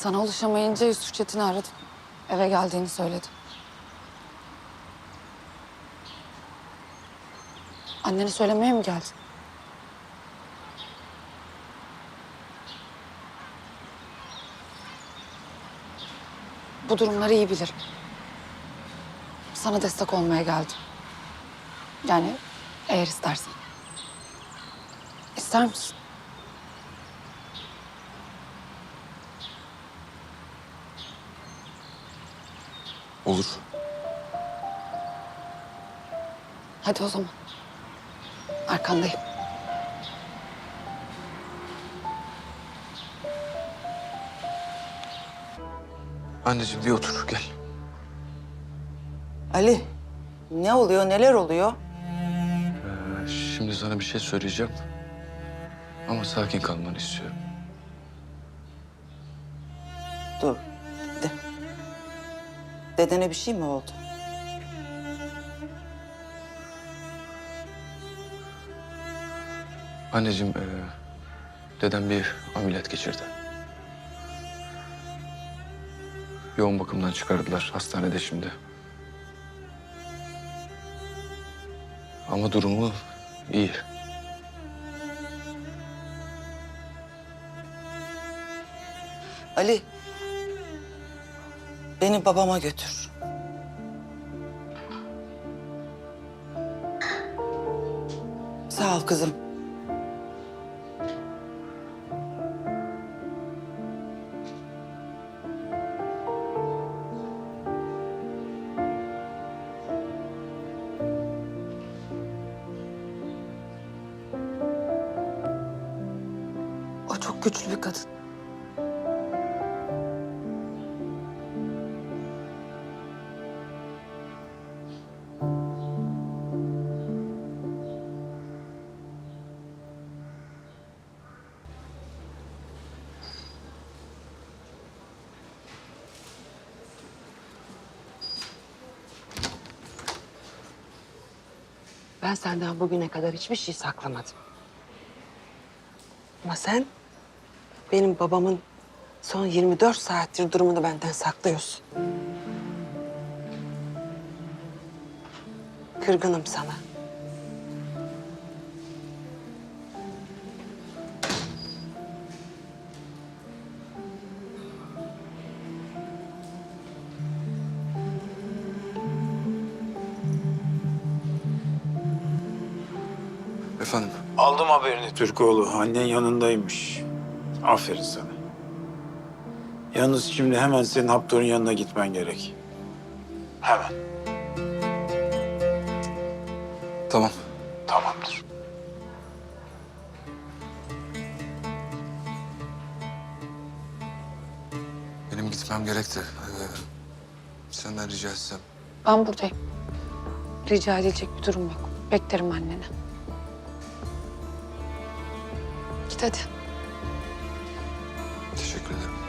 Sana ulaşamayınca Yusuf Çetin'i aradım. Eve geldiğini söyledi. Annene söylemeye mi geldin? Bu durumları iyi bilirim. Sana destek olmaya geldim. Yani eğer istersen. İster misin? Olur. Hadi o zaman. Arkandayım. Anneciğim bir otur gel. Ali, ne oluyor, neler oluyor? Ee, şimdi sana bir şey söyleyeceğim. Ama sakin kalmanı istiyorum. Dur. Dedene bir şey mi oldu? Anneciğim, ee, dedem bir ameliyat geçirdi. Yoğun bakımdan çıkardılar hastanede şimdi. Ama durumu iyi. Ali, beni babama götür. Sağ ol kızım. O çok güçlü bir kadın. Ben senden bugüne kadar hiçbir şey saklamadım. Ama sen benim babamın son 24 saattir durumunu benden saklıyorsun. Kırgınım sana. Efendim, Aldım haberini Türkoğlu. Annen yanındaymış. Aferin sana. Yalnız şimdi hemen senin Haptor'un yanına gitmen gerek. Hemen. tamam. Tamamdır. Benim gitmem gerekti. Ee, senden rica etsem. Ben buradayım. Rica edilecek bir durum yok. Beklerim anneni. Git hadi. Teşekkür ederim.